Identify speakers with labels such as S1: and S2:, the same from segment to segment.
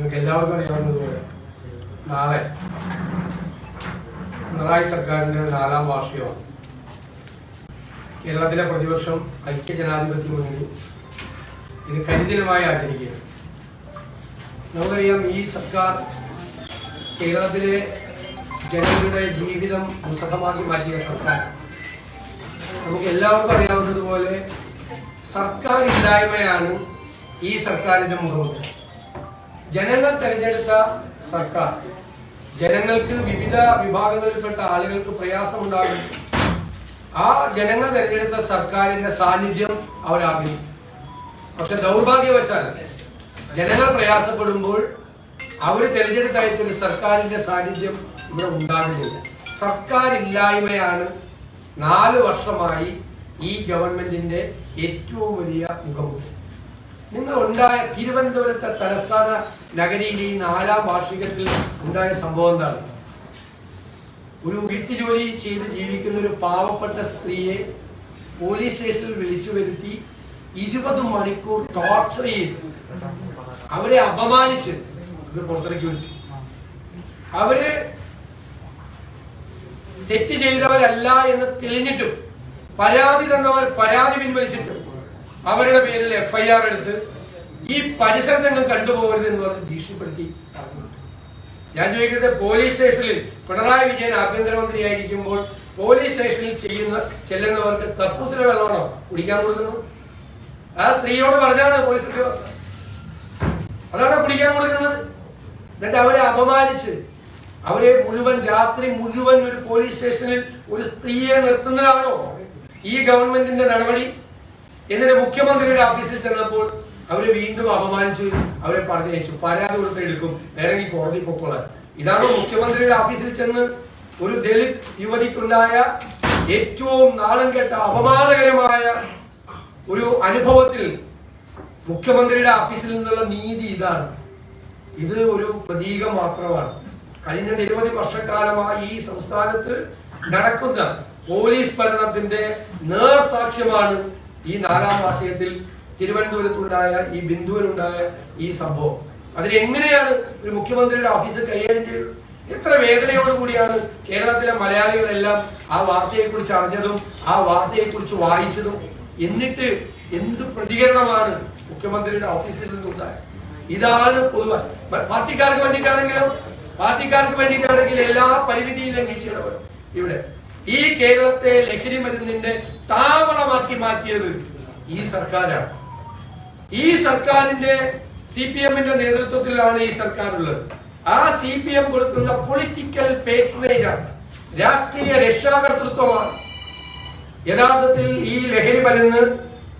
S1: നിങ്ങൾക്ക് എല്ലാവർക്കും അറിയാവുന്നതുപോലെ നാളെ പിണറായി സർക്കാരിന്റെ നാലാം വാർഷികമാണ്. കേരളത്തിലെ പ്രതിപക്ഷം ഐക്യ ജനാധിപത്യ മുന്നണി ഇത് കരിദിനമായി ആചരിക്കുകയാണ്. നമുക്കറിയാം ഈ സർക്കാർ കേരളത്തിലെ ജനങ്ങളുടെ ജീവിതം ദുസ്സഹമാക്കി മാറ്റിയ സർക്കാർ നമുക്ക് എല്ലാവർക്കും അറിയാവുന്നതുപോലെ സർക്കാർ ഇല്ലായ്മയാണ് ഈ സർക്കാരിന്റെ മുഖമുദ്ര. ജനങ്ങൾ തെരഞ്ഞെടുത്ത സർക്കാർ. ജനങ്ങൾക്ക് വിവിധ വിഭാഗങ്ങളിൽപ്പെട്ട ആളുകൾക്ക് പ്രയാസമുണ്ടാകും. ആ ജനങ്ങൾ തെരഞ്ഞെടുത്ത സർക്കാരിന്റെ സാന്നിധ്യം അവരാഗ്രഹിക്കും പക്ഷെ ദൗർഭാഗ്യവശാൽ ജനങ്ങൾ പ്രയാസപ്പെടുമ്പോൾ അവർ തെരഞ്ഞെടുത്ത അയച്ചൊരു സർക്കാരിന്റെ സാന്നിധ്യം ഇവിടെ ഉണ്ടാകുന്നില്ല. സർക്കാർ ഇല്ലായ്മയാണ് നാല് വർഷമായി ഈ ഗവൺമെന്റിന്റെ ഏറ്റവും വലിയ മുഖമുദ്ര. നിങ്ങൾ ഉണ്ടായ തിരുവനന്തപുരത്തെ തലസ്ഥാന നഗരിയിൽ ഈ നാലാം വാർഷികത്തിൽ ഉണ്ടായ സംഭവം എന്താണ്? ഒരു വീട്ടുജോലി ചെയ്ത് ജീവിക്കുന്ന ഒരു പാവപ്പെട്ട സ്ത്രീയെ പോലീസ് സ്റ്റേഷനിൽ വിളിച്ചു വരുത്തി ഇരുപത് മണിക്കൂർ ടോർച്ചർ ചെയ്ത്. അവരെ അപമാനിച്ച് ഇത് പുറത്തിറക്കി വിട്ടു. അവർ തെറ്റ് ചെയ്തവരല്ല എന്ന് തെളിഞ്ഞിട്ടും പരാതി തന്നവർ പരാതി പിൻവലിച്ചിട്ടും അവരുടെ പേരിൽ എഫ്ഐആർ എടുത്ത് ഈ പരിസരത്തെങ്ങും കണ്ടുപോകരുത് എന്ന് പറഞ്ഞ് ഭീഷണിപ്പെടുത്തി പറഞ്ഞിട്ടുണ്ട്. ഞാൻ ചോദിക്കട്ടെ പോലീസ് സ്റ്റേഷനിൽ പിണറായി വിജയൻ ആഭ്യന്തരമന്ത്രിയായിരിക്കുമ്പോൾ പോലീസ് സ്റ്റേഷനിൽ ചെയ്യുന്ന ചെല്ലുന്നവർക്ക് കക്കൂസിലെ വെള്ളമാണോ കുടിക്കാൻ കൊടുക്കുന്നു ആ സ്ത്രീയോട് പറഞ്ഞാണ് പോലീസ് ഉദ്യോഗസ്ഥ അതാണ് കുടിക്കാൻ കൊടുക്കുന്നത്. എന്നിട്ട് അവരെ അപമാനിച്ച് അവരെ മുഴുവൻ രാത്രി മുഴുവൻ ഒരു പോലീസ് സ്റ്റേഷനിൽ ഒരു സ്ത്രീയെ നിർത്തുന്നതാണോ ഈ ഗവൺമെന്റിന്റെ നടപടി? എന്നിട്ട് മുഖ്യമന്ത്രിയുടെ ഓഫീസിൽ ചെന്നപ്പോൾ അവരെ വീണ്ടും അപമാനിച്ചു അവരെ പറഞ്ഞയച്ചു പരാതി കൊടുത്ത് എടുക്കും വേണമെങ്കിൽ കോടതി പൊക്കോളാൻ. ഇതാണ് മുഖ്യമന്ത്രിയുടെ ഓഫീസിൽ ചെന്ന് ഒരു ദളിത് യുവതിക്കുണ്ടായ ഏറ്റവും നാളം കെട്ട അപമാനകരമായ ഒരു അനുഭവത്തിൽ മുഖ്യമന്ത്രിയുടെ ഓഫീസിൽ നിന്നുള്ള നീതി ഇതാണ്. ഇത് ഒരു പ്രതീകം മാത്രമാണ്. കഴിഞ്ഞ നിരവധി വർഷക്കാലമായി ഈ സംസ്ഥാനത്ത് നടക്കുന്ന പോലീസ് ഭരണത്തിന്റെ നേർസാക്ഷ്യമാണ് ഈ നാലാം വാർഷികത്തിൽ തിരുവനന്തപുരത്തുണ്ടായ ഈ ബിന്ദുവിലുണ്ടായ ഈ സംഭവം. അതിനെങ്ങനെയാണ് ഒരു മുഖ്യമന്ത്രിയുടെ ഓഫീസ് കൈകാര്യം ചെയ്തത്? എത്ര വേദനയോട് കൂടിയാണ് കേരളത്തിലെ മലയാളികളെല്ലാം ആ വാർത്തയെക്കുറിച്ച് അറിഞ്ഞതും ആ വാർത്തയെക്കുറിച്ച് വായിച്ചതും? എന്നിട്ട് എന്ത് പ്രതികരണമാണ് മുഖ്യമന്ത്രിയുടെ ഓഫീസിൽ നിന്നുണ്ടായത്? ഇതാണ് പൊതുവായി. പ- പാർട്ടിക്കാർക്ക് വേണ്ടിയിട്ടാണെങ്കിലും പാർട്ടിക്കാർക്ക് വേണ്ടിയിട്ടാണെങ്കിൽ എല്ലാ പരിമിതിയും ലംഘിച്ചിടവരും ഇവിടെ. ഈ കേരളത്തെ ലഹരി മരുന്നിന്റെ താവളമാക്കി മാറ്റിയത് ഈ സർക്കാരാണ്. ഈ സർക്കാരിന്റെ സി പി എമ്മിന്റെ നേതൃത്വത്തിലാണ് ഈ സർക്കാർ ഉള്ളത് ആ സി പി എം കൊടുക്കുന്ന പൊളിറ്റിക്കൽ പേട്രേജ് ആണ് രാഷ്ട്രീയ രക്ഷാകർതൃത്വമാണ്. യഥാർത്ഥത്തിൽ ഈ ലഹരി മരുന്ന്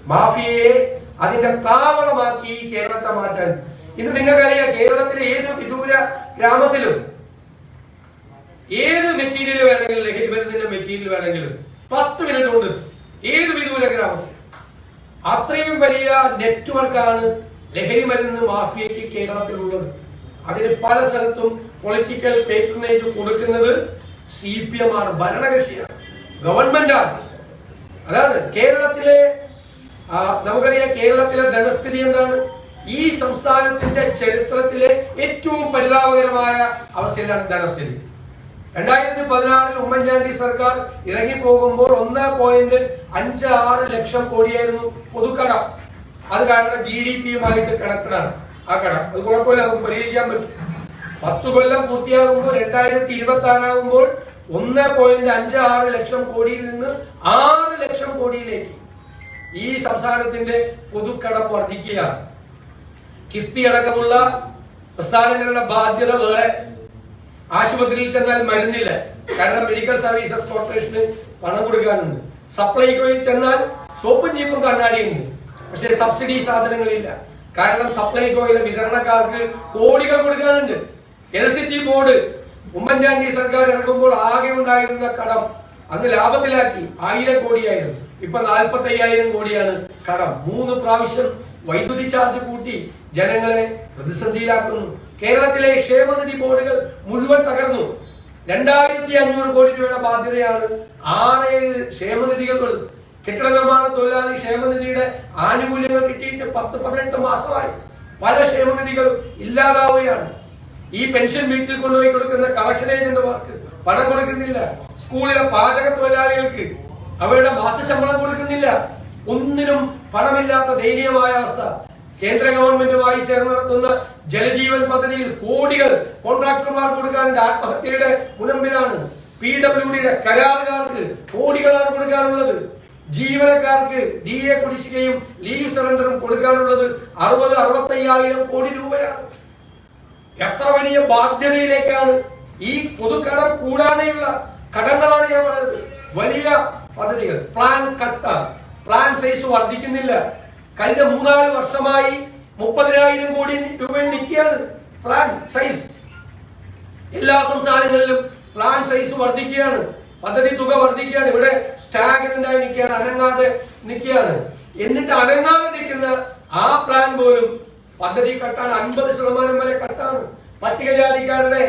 S1: മാഫിയയെ അതിന്റെ താവളമാക്കി കേരളത്തെ മാറ്റാൻ. ഇന്ന് നിങ്ങൾക്കറിയാം കേരളത്തിലെ ഏത് വിദൂര ഗ്രാമത്തിലും ഏത് മെറ്റീരിയൽ ലഹരി മെറ്റീരിയൽ വേണമെങ്കിലും. പത്ത് മിനിറ്റ് കൊണ്ട് ഏത് വിദൂര ഗ്രാമത്തിൽ അത്രയും വലിയ നെറ്റ്വർക്കാണ് ലഹരി മരുന്ന് മാഫിയയ്ക്ക് കേരളത്തിലുള്ളത്. അതിന് പല സ്ഥലത്തും പൊളിറ്റിക്കൽ പേറ്റർനേജ് കൊടുക്കുന്നത് സി പി എം ആണ് ഭരണകക്ഷിയാണ്. ഗവൺമെന്റാണ് അതാണ് കേരളത്തിലെ നമുക്കറിയാം കേരളത്തിലെ ധനസ്ഥിതി എന്താണ്? ഈ സംസ്ഥാനത്തിന്റെ ചരിത്രത്തിലെ ഏറ്റവും പരിതാപകരമായ അവസ്ഥയിലാണ് ധനസ്ഥിതി. രണ്ടായിരത്തി പതിനാറിൽ ഉമ്മൻചാണ്ടി സർക്കാർ ഇറങ്ങി പോകുമ്പോൾ ഒന്ന് പോയിന്റ് അഞ്ച് ആറ് ലക്ഷം കോടിയായിരുന്നു പൊതുക്കടം. അത് കാരണം ജി ഡി പിയുമായിട്ട് കണക്റ്റഡാണ് ആ കടം. അത് കുഴപ്പമില്ല നമുക്ക് പരിഹരിക്കാൻ പറ്റും. പത്ത് കൊല്ലം പൂർത്തിയാകുമ്പോൾ രണ്ടായിരത്തി ഇരുപത്തി ആറാകുമ്പോൾ ഒന്ന് പോയിന്റ് അഞ്ച് ആറ് ലക്ഷം കോടിയിൽ നിന്ന് ആറ് ലക്ഷം കോടിയിലേക്ക് ഈ സംസ്ഥാനത്തിന്റെ പൊതുക്കടം വർദ്ധിക്കുകയാണ്. കിഫ്ബി അടക്കമുള്ള പ്രസ്ഥാനങ്ങളുടെ ബാധ്യത വേറെ. ആശുപത്രിയിൽ ചെന്നാൽ മരുന്നില്ല. കാരണം മെഡിക്കൽ സർവീസസ് കോർപ്പറേഷന് പണം കൊടുക്കാനുണ്ട്. സപ്ലൈകോയിൽ ചെന്നാൽ സോപ്പും ചീപ്പും കണ്ണാടിയുണ്ട്. പക്ഷേ സബ്സിഡി സാധനങ്ങളില്ല. കാരണം സപ്ലൈകോയിലെ വിതരണക്കാർക്ക് കോടികൾ കൊടുക്കാനുണ്ട്. ഇലക്ട്രിസിറ്റി ബോർഡ് ഉമ്മൻചാണ്ടി സർക്കാർ ഇറങ്ങുമ്പോൾ ആകെ ഉണ്ടായിരുന്ന കടം അന്ന് ലാഭത്തിലാക്കി. ആയിരം കോടിയായിരുന്നു. ഇപ്പൊ നാൽപ്പത്തി അയ്യായിരം കോടിയാണ് കടം. മൂന്ന് പ്രാവശ്യം വൈദ്യുതി ചാർജ് കൂട്ടി ജനങ്ങളെ പ്രതിസന്ധിയിലാക്കുന്നു. കേരളത്തിലെ ക്ഷേമനിധി ബോർഡുകൾ മുഴുവൻ തകർന്നു. രണ്ടായിരത്തി അഞ്ഞൂറ് കോടി രൂപയുടെ ബാധ്യതയാണ് ആറേഴ് ക്ഷേമനിധികൾ കെട്ടിട നിർമ്മാണ തൊഴിലാളി ക്ഷേമനിധിയുടെ ആനുകൂല്യങ്ങൾ കിട്ടിയിട്ട് പത്ത് പതിനെട്ട് മാസമായി പല ക്ഷേമനിധികളും ഇല്ലാതാവുകയാണ്. ഈ പെൻഷൻ വീട്ടിൽ കൊണ്ടുപോയി കൊടുക്കുന്ന കളക്ഷൻ ഏജന്റുമാർക്ക് പണം കൊടുക്കുന്നില്ല. സ്കൂളിലെ പാചക തൊഴിലാളികൾക്ക് അവരുടെ മാസശമ്പളം കൊടുക്കുന്നില്ല. ഒന്നിനും പണമില്ലാത്ത ദയനീയമായ അവസ്ഥ. കേന്ദ്ര ഗവൺമെന്റുമായി ചേർന്ന് നടത്തുന്ന ജലജീവൻ പദ്ധതിയിൽ കോടികൾ കോൺട്രാക്ടർമാർ കൊടുക്കാനുണ്ട് ആത്മഹത്യയുടെ മുനമ്പിലാണ്. പി ഡബ്ല്യു ഡിയുടെ കരാറുകാർക്ക് കോടികളാണ് കൊടുക്കാനുള്ളത്. ജീവനക്കാർക്ക് ഡി എ കുടിശ്ശികയും ലീവ് സറണ്ടറും കൊടുക്കാനുള്ളത് അറുപത് അറുപത്തയ്യായിരം കോടി രൂപയാണ്. എത്ര വലിയ ബാധ്യതയിലേക്കാണ് ഈ പൊതുക്കടം കൂടാതെയുള്ള കടങ്ങളാണ് ഞാൻ പറയുന്നത് വലിയ പദ്ധതികൾ. പ്ലാൻ കട്ട പ്ലാൻ സൈസ് വർദ്ധിക്കുന്നില്ല. കഴിഞ്ഞ മൂന്നാൽ വർഷമായി മുപ്പതിനായിരം കോടി രൂപയിൽ നിൽക്കുകയാണ് പ്ലാൻ സൈസ് എല്ലാ സംസ്ഥാനങ്ങളിലും പ്ലാൻ സൈസ് വർദ്ധിക്കുകയാണ്. പദ്ധതി തുക വർദ്ധിക്കുകയാണ്. ഇവിടെ സ്റ്റാഗ്നന്റ് ആയി നിൽക്കുകയാണ്. അനങ്ങാതെ നിൽക്കുകയാണ്. എന്നിട്ട് അനങ്ങാതെ നിൽക്കുന്ന ആ പ്ലാൻ പോലും പദ്ധതി കട്ടാൻ അൻപത് ശതമാനം വരെ കട്ടാണ്. പട്ടികജാതിക്കാരുടെ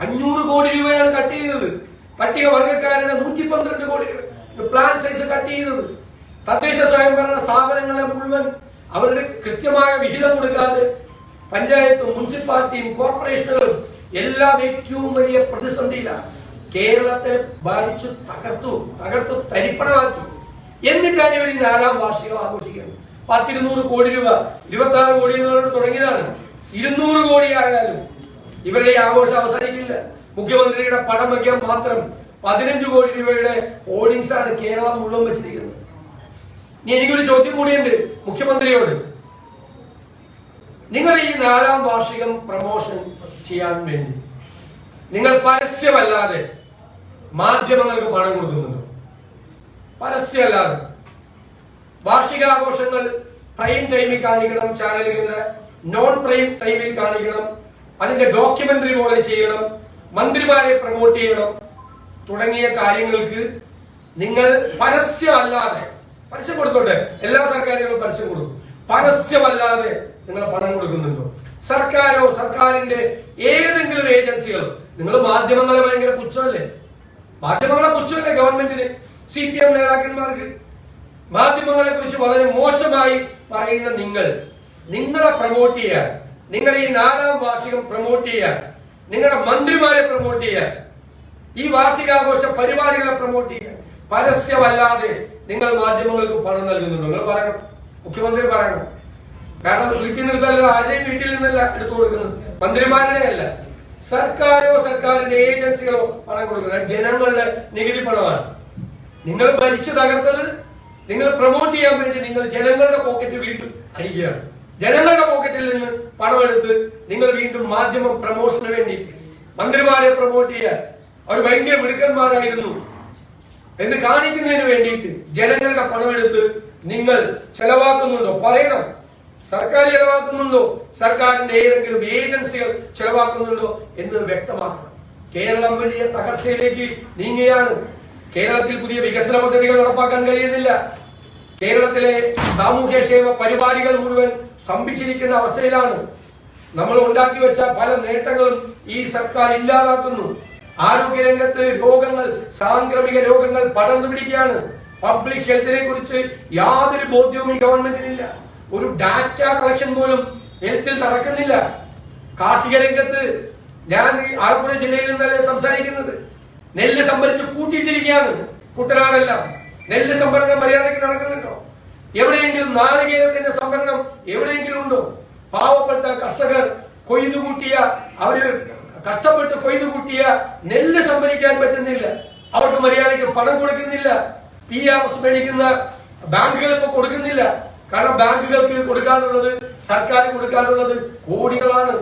S1: അഞ്ഞൂറ് കോടി രൂപയാണ് കട്ട് ചെയ്തത്. പട്ടിക വർഗക്കാരുടെ നൂറ്റി പന്ത്രണ്ട് കോടി രൂപ പ്ലാൻ സൈസ് കട്ട് ചെയ്തത്. തദ്ദേശ സ്വയംഭരണ സ്ഥാപനങ്ങളെ മുഴുവൻ അവരുടെ കൃത്യമായ വിഹിതം കൊടുക്കാതെ പഞ്ചായത്തും മുനിസിപ്പാലിറ്റിയും കോർപ്പറേഷനുകളും എല്ലാം ഏറ്റവും വലിയ പ്രതിസന്ധിയിലാണ്. കേരളത്തെ ബാധിച്ചു തകർത്തു തകർത്തു തരിപ്പണമാക്കി. എന്നിട്ടാണ് ഇവർ നാലാം വാർഷികം ആഘോഷിക്കുന്നത് പത്തിരുന്നൂറ് കോടി രൂപ ഇരുപത്തി ആറ് കോടി എന്നോട് തുടങ്ങിയതാണ്. ഇരുന്നൂറ് കോടി ആയാലും ഇവരുടെ ആഘോഷം അവസാനിക്കില്ല. മുഖ്യമന്ത്രിയുടെ പടം വയ്ക്കാൻ മാത്രം പതിനഞ്ച് കോടി രൂപയുടെ ഹോർഡിങ്സ് ആണ് കേരളം മുഴുവൻ വെച്ചിരിക്കുന്നത്. ഇനി എനിക്കൊരു ചോദ്യം കൂടിയുണ്ട് മുഖ്യമന്ത്രിയോട്. നിങ്ങൾ ഈ നാലാം വാർഷികം പ്രമോഷൻ ചെയ്യാൻ വേണ്ടി നിങ്ങൾ പരസ്യമല്ലാതെ മാധ്യമങ്ങൾക്ക് പണം കൊടുക്കുന്നുണ്ടോ? പരസ്യമല്ലാതെ. വാർഷികാഘോഷങ്ങൾ പ്രൈം ടൈമിൽ കാണിക്കണം ചാനലുകളിൽ നോൺ പ്രൈം ടൈമിൽ കാണിക്കണം അതിന്റെ ഡോക്യുമെന്ററി പോലെ ചെയ്യണം മന്ത്രിമാരെ പ്രൊമോട്ട് ചെയ്യണം തുടങ്ങിയ കാര്യങ്ങൾക്ക് നിങ്ങൾ പരസ്യമല്ലാതെ പരസ്യം കൊടുത്തോട്ടെ? എല്ലാ സർക്കാരുകളും പരസ്യം കൊടുക്കും. പരസ്യമല്ലാതെ നിങ്ങൾ പണം കൊടുക്കുന്നുണ്ടോ? സർക്കാരോ സർക്കാരിന്റെ ഏതെങ്കിലും ഏജൻസികളോ? നിങ്ങൾ മാധ്യമങ്ങളെ ഭയങ്കര പുച്ഛമല്ലേ? മാധ്യമങ്ങളെ പുച്ഛമല്ലേ ഗവൺമെന്റിന്? സി പി എം നേതാക്കന്മാർക്ക്? മാധ്യമങ്ങളെ കുറിച്ച് വളരെ മോശമായി പറയുന്ന നിങ്ങൾ നിങ്ങളെ പ്രൊമോട്ട് ചെയ്യാൻ നിങ്ങൾ ഈ നാലാം വാർഷികം പ്രൊമോട്ട് ചെയ്യാൻ നിങ്ങളുടെ മന്ത്രിമാരെ പ്രൊമോട്ട് ചെയ്യാൻ ഈ വാർഷികാഘോഷ പരിപാടികളെ പ്രൊമോട്ട് ചെയ്യാൻ പരസ്യമല്ലാതെ നിങ്ങൾ മാധ്യമങ്ങൾക്ക് പണം നൽകുന്നുണ്ടോ? നിങ്ങൾ പറയണം. മുഖ്യമന്ത്രി പറയണം. കാരണം വീട്ടിൽ നിർത്തല്ല ആരുടെയും വീട്ടിൽ നിന്നല്ല എടുത്തു കൊടുക്കുന്നത്. മന്ത്രിമാരുടെ അല്ല സർക്കാരോ സർക്കാരിന്റെ ഏജൻസികളോ പണം കൊടുക്കുന്നത്. ജനങ്ങളുടെ നികുതി പണമാണ്. നിങ്ങൾ ഭരിച്ചു തകർത്തത് നിങ്ങൾ പ്രൊമോട്ട് ചെയ്യാൻ വേണ്ടി നിങ്ങൾ ജനങ്ങളുടെ പോക്കറ്റ് വീണ്ടും അടിക്കുകയാണ്. ജനങ്ങളുടെ പോക്കറ്റിൽ നിന്ന് പണമെടുത്ത് നിങ്ങൾ വീണ്ടും മാധ്യമ പ്രമോഷന് വേണ്ടി മന്ത്രിമാരെ പ്രൊമോട്ട് ചെയ്യാൻ. അവർ ഭയങ്കര മിടുക്കന്മാരായിരുന്നു. എന്ന് കാണിക്കുന്നതിന് വേണ്ടിയിട്ട് ജനങ്ങളുടെ പണമെടുത്ത് നിങ്ങൾ ചെലവാക്കുന്നുണ്ടോ? പറയണം. സർക്കാർ ചെലവാക്കുന്നുണ്ടോ? സർക്കാരിന്റെ ഏതെങ്കിലും ഏജൻസികൾ ചെലവാക്കുന്നുണ്ടോ എന്ന് വ്യക്തമാക്കണം. കേരളം വലിയ തകർച്ചയിലേക്ക് നീങ്ങുകയാണ്. കേരളത്തിൽ പുതിയ വികസന പദ്ധതികൾ നടപ്പാക്കാൻ കഴിയുന്നില്ല. കേരളത്തിലെ സാമൂഹ്യക്ഷേമ പരിപാടികൾ മുഴുവൻ സ്തംഭിച്ചിരിക്കുന്ന അവസ്ഥയിലാണ്. നമ്മൾ ഉണ്ടാക്കി വെച്ച പല നേട്ടങ്ങളും ഈ സർക്കാർ ഇല്ലാതാക്കുന്നു. ആരോഗ്യരംഗത്ത് രോഗങ്ങൾ സാംക്രമിക രോഗങ്ങൾ പടർന്നു പിടിക്കുകയാണ്. പബ്ലിക് ഹെൽത്തിനെ കുറിച്ച് യാതൊരു ബോധ്യവും ഈ ഗവൺമെന്റിനില്ല ഒരു ഡാറ്റ കളക്ഷൻ പോലും ഹെൽത്തിൽ നടക്കുന്നില്ല. കാർഷിക രംഗത്ത് ഞാൻ ആലപ്പുഴ ജില്ലയിൽ നിന്നല്ലേ സംസാരിക്കുന്നത്. നെല്ല് സംഭരിച്ച് കൂട്ടിയിട്ടിരിക്കുകയാണ്. കുട്ടനാടെല്ലാം. നെല്ല് സംഭരണം മര്യാദയ്ക്ക് നടക്കുന്നുണ്ടോ? എവിടെയെങ്കിലും നാളികേരത്തിന്റെ സംഭരണം എവിടെയെങ്കിലും ഉണ്ടോ? പാവപ്പെട്ട കർഷകർ കൊയ്തു കൂട്ടിയ അവർ കഷ്ടപ്പെട്ട് കൊയ്തു കൂട്ടിയ നെല്ല് സംഭരിക്കാൻ പറ്റുന്നില്ല. അവർക്ക് മര്യാദയ്ക്ക് പണം കൊടുക്കുന്നില്ല. പി ആർ എസ് മേടിക്കുന്ന ബാങ്കുകൾ ഇപ്പൊ കൊടുക്കുന്നില്ല. കാരണം ബാങ്കുകൾക്ക് കൊടുക്കാനുള്ളത് സർക്കാർ കൊടുക്കാനുള്ളത് കോടികളാണ്.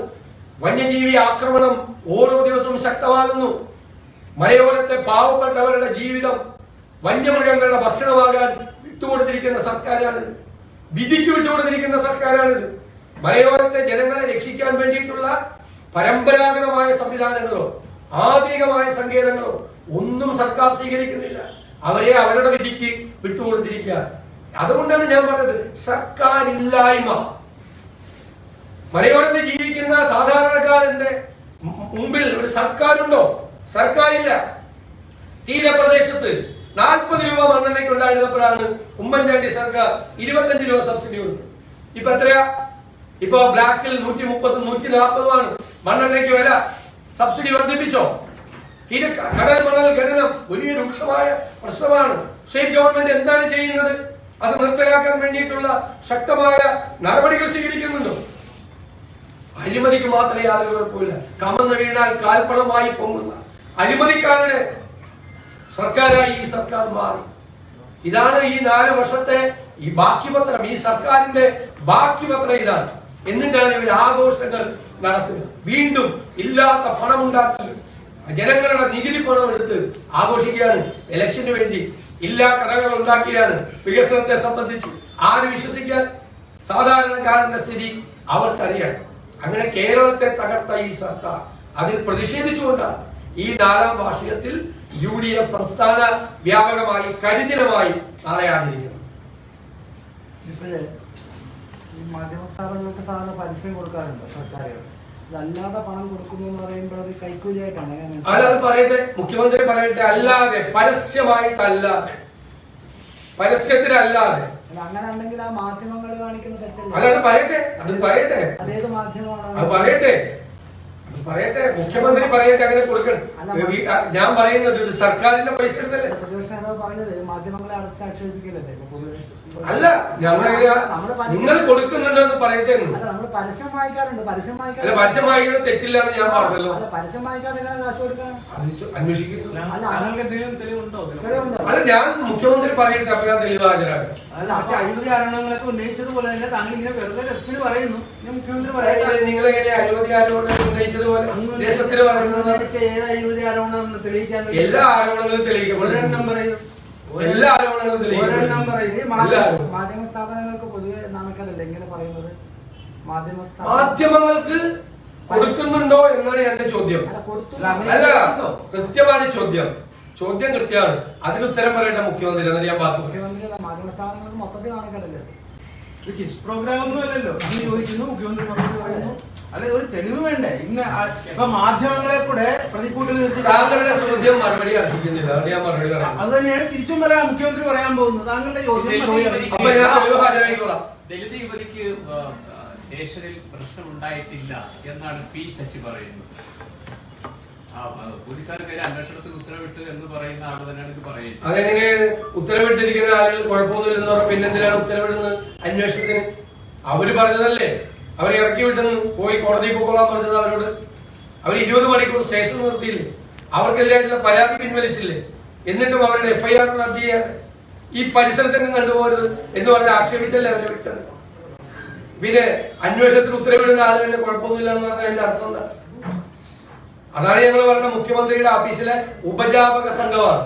S1: വന്യജീവി ആക്രമണം ഓരോ ദിവസവും ശക്തമാകുന്നു. മലയോരത്തെ പാവപ്പെട്ടവരുടെ ജീവിതം വന്യമൃഗങ്ങളുടെ ഭക്ഷണമാകാൻ വിട്ടുകൊടുത്തിരിക്കുന്ന സർക്കാരാണ് വിധിക്ക് വിട്ടുകൊടുത്തിരിക്കുന്ന സർക്കാരാണിത്. മലയോരത്തെ ജനങ്ങളെ രക്ഷിക്കാൻ വേണ്ടിയിട്ടുള്ള പരമ്പരാഗതമായ സംവിധാനങ്ങളോ ആധുനികമായ സങ്കേതങ്ങളോ ഒന്നും സർക്കാർ സ്വീകരിക്കുന്നില്ല. അവരെ അവരുടെ വിധിക്ക് വിട്ടുകൊടുത്തിരിക്കുക. അതുകൊണ്ടാണ് ഞാൻ പറഞ്ഞത് സർക്കാർ ഇല്ലായ്മ മലയോരത്ത് ജീവിക്കുന്ന സാധാരണക്കാരന്റെ മുമ്പിൽ ഒരു സർക്കാരുണ്ടോ? സർക്കാരില്ല. തീരപ്രദേശത്ത് നാൽപ്പത് രൂപ മണ്ണെണ്ണയ്ക്ക് ഉണ്ടായിരുന്നപ്പോഴാണ് ഉമ്മൻചാണ്ടി സർക്കാർ ഇരുപത്തഞ്ച് രൂപ സബ്സിഡി കൊടുത്തത്. ഇപ്പൊ എത്രയാ? ഇപ്പൊ ബ്ലാക്കിൽ നൂറ്റി മുപ്പതും നൂറ്റി നാൽപ്പതുമാണ് മണ്ണെണ്ണയ്ക്ക് വില. സബ്സിഡി വർദ്ധിപ്പിച്ചോ? ഇത് കടൽ മണൽ ഖനനം വലിയ രൂക്ഷമായ പ്രശ്നമാണ്. സ്റ്റേറ്റ് ഗവൺമെന്റ് എന്താണ് ചെയ്യുന്നത്? അത് നിർത്തലാക്കാൻ വേണ്ടിയിട്ടുള്ള ശക്തമായ നടപടികൾ സ്വീകരിക്കുന്നുണ്ടോ. അഴിമതിക്ക് മാത്രമേ യാതൊരു കുഴപ്പമില്ല കമന്ന് വീണാൽ കാൽപ്പണമായി പൊങ്ങുന്ന അഴിമതിക്കാരുടെ സർക്കാരായി ഈ സർക്കാർ മാറി. ഇതാണ് ഈ നാല് വർഷത്തെ ഈ ബാക്കിപത്രം. ഈ സർക്കാരിന്റെ ബാക്കിപത്രം ഇതാണ്. എന്നിട്ടാണ് ഇവർ ആഘോഷങ്ങൾ നടത്തുക വീണ്ടും ഇല്ലാത്ത പണം ഉണ്ടാക്കുക ജനങ്ങളുടെ നികുതി പണം എടുത്ത് ആഘോഷിക്കുകയാണ്. ഇലക്ഷന് വേണ്ടി ഇല്ലാ കഥകൾ ഉണ്ടാക്കിയാണ് വികസനത്തെ സംബന്ധിച്ച് ആര് വിശ്വസിക്കാൻ? സാധാരണക്കാരന്റെ സ്ഥിതി അവർക്കറിയാം. അങ്ങനെ കേരളത്തെ തകർത്ത ഈ സർക്കാർ അതിൽ പ്രതിഷേധിച്ചുകൊണ്ടാണ് ഈ നാലാം വാർഷികത്തിൽ യു ഡി എഫ് സംസ്ഥാന വ്യാപകമായി കരിദിനമായി നാളെ ആചരിക്കുന്നത്
S2: മാധ്യമ സ്ഥാപനങ്ങൾക്ക് സാധാരണ പരസ്യം കൊടുക്കാറുണ്ട് സർക്കാരുകൾ. ഇതല്ലാതെ പണം കൊടുക്കുന്നു എന്ന് പറയുമ്പോൾ അത് കൈക്കൂലിയായിട്ടാണ്. അല്ല
S1: അല്ലാതെ പറയട്ടെ. മുഖ്യമന്ത്രി പറയട്ടെ അല്ലാതെ പരസ്യമായിട്ടല്ലാതെ. പരസ്യത്തിനല്ലാതെ
S2: അല്ല അങ്ങനെ ഉണ്ടെങ്കിൽ ആ മാധ്യമങ്ങൾ കാണിക്കുന്ന തെറ്റല്ല?
S1: അല്ലാതെ പറയട്ടെ. അത് പറയട്ടെ.
S2: അതേത് മാധ്യമമാണ്?
S1: അത് പറയട്ടെ. അത് പറയട്ടെ മുഖ്യമന്ത്രി പറയട്ടെ അങ്ങനെ കൊടുക്കണം. ഞാൻ പറയുന്നത് ഇത് സർക്കാരിന്റെ പൈസ എടുത്തല്ലേ
S2: പ്രതിപക്ഷ നേതാവ് പറഞ്ഞത് മാധ്യമങ്ങളെ അടച്ചാക്ഷേപിക്കലല്ലേ?
S1: അല്ല ഞങ്ങൾ നിങ്ങൾ കൊടുക്കുന്നുണ്ടെന്ന് പറയട്ടെ
S2: നമ്മൾ പരസ്യം വായിക്കാറുണ്ട്. പരസ്യം
S1: വായിക്കുന്നത് തെറ്റില്ലാന്ന് ഞാൻ പറഞ്ഞല്ലോ.
S2: പരസ്യം വായിക്കാതെ എങ്ങനെ കാശ് കൊടുക്കാൻ?
S1: അന്വേഷിക്കുന്നു
S3: തെളിവുണ്ടോ?
S2: തെളിവുണ്ടോ?
S1: അല്ല ഞാൻ മുഖ്യമന്ത്രി പറയട്ടെ അപ്പൊ ഞാൻ തെളിവ് ഹാജരാക്കാം
S3: അല്ല മറ്റേ അഴിമതി ആരോപണങ്ങളൊക്കെ ഉന്നയിച്ചതുപോലെ തന്നെ താങ്കൾ ഇങ്ങനെ വെറുതെ പറയുന്നു. മുഖ്യമന്ത്രി നിങ്ങൾ
S1: എങ്ങനെ അഴിമതി ആരോപണം ഉന്നയിച്ചതുപോലെ രസത്തിന് പറയുന്നത്
S3: ഉന്നയിച്ച ഏത് അഴിമതി ആരോപണം തെളിയിക്കാൻ കഴിയും?
S1: എല്ലാ ആരോപണങ്ങളും തെളിയിക്കപ്പെടും.
S3: ഒരെണ്ണം പറയൂ.
S1: എല്ലാ ആരോപണങ്ങളും
S3: ഒരെണ്ണം
S1: തെളിയിക്കപ്പെടും
S3: പറയൂ
S2: ഈ മാധ്യമ സ്ഥാപനങ്ങൾക്ക് പൊതുവെ നാണക്കേടല്ലേ ഇങ്ങനെ പറയുന്നത്? മാധ്യമ സ്ഥാപനം
S1: മാധ്യമങ്ങൾക്ക് കൊടുക്കുന്നുണ്ടോ എന്നാണ് എന്റെ ചോദ്യം.
S2: അല്ല കൊടുത്തു
S3: അല്ല,
S1: കൃത്യമാണ് ചോദ്യം. ചോദ്യം കൃത്യമാണ് അതിനുത്തരം പറയേണ്ട മുഖ്യമന്ത്രി എന്നാൽ ഞാൻ ബാക്കി
S3: ഇത് കിസ് പ്രോഗ്രാം ഒന്നും അല്ലല്ലോ. അങ്ങ് ചോദിക്കുന്നു മുഖ്യമന്ത്രി മറുപടി പറയുന്നു. അല്ലെ ഒരു തെളിവ് വേണ്ടേ? ഇന്ന് ആ- ഇപ്പൊ മാധ്യമങ്ങളെ കൂടെ പ്രതിക്കൂട്ടിൽ നിർത്തി
S1: താങ്കളുടെ ചോദ്യം മറുപടി അർഹിക്കുന്നില്ല. അതുകൊണ്ട് ഞാൻ മറുപടി പറയാം
S3: അത് തന്നെയാണ് തിരിച്ചും പറയാം മുഖ്യമന്ത്രി പറയാൻ പോകുന്നത്. താങ്കളുടെ ചോദ്യം മറുപടി.
S1: അപ്പൊ ഞാൻ തെളിവ് ഹാജരാക്കിക്കോളാം.
S4: ദളിത് യുവതിക്ക് സ്റ്റേഷനിൽ പ്രശ്നം സ്റ്റേഷനിൽ പ്രശ്നമുണ്ടായിട്ടില്ല എന്നാണ് പി ശശി പറയുന്നത്.
S1: അതെങ്ങനെ ഉത്തരവിട്ടിരിക്കുന്ന ആളുകൾ കുഴപ്പമൊന്നുമില്ലെന്ന് പറഞ്ഞാൽ പിന്നെന്തിനാണ് ഉത്തരവിടുന്നത് അന്വേഷണത്തിന്? അവർ പറഞ്ഞതല്ലേ. അവരെ ഇറക്കി വിട്ടെന്ന്. പോയി കോടതിയിൽ പോയിക്കൊള്ളാൻ പറഞ്ഞത് അവരോട്. അവർ ഇരുപത് മണിക്കൂർ സ്റ്റേഷൻ നിർത്തിയില്ലേ? അവർക്കെതിരായിട്ടുള്ള പരാതി പിൻവലിച്ചില്ലേ? എന്നിട്ടും അവരുടെ എഫ്ഐആർ നടത്തിയ ഈ പരിസരത്തെങ്ങും കണ്ടുപോകരുത് എന്ന് പറഞ്ഞ ആക്ഷേപിച്ചല്ലേ അവരെ വിട്ടത്. പിന്നെ അന്വേഷണത്തിന് ഉത്തരവിടുന്ന ആളുകളുടെ കുഴപ്പമൊന്നുമില്ല എന്ന് പറഞ്ഞാൽ അതിന്റെ അർത്ഥം എന്താ? അതാണ് ഞങ്ങൾ പറഞ്ഞ മുഖ്യമന്ത്രിയുടെ ഓഫീസിലെ ഉപജാപക സംഘമാണ്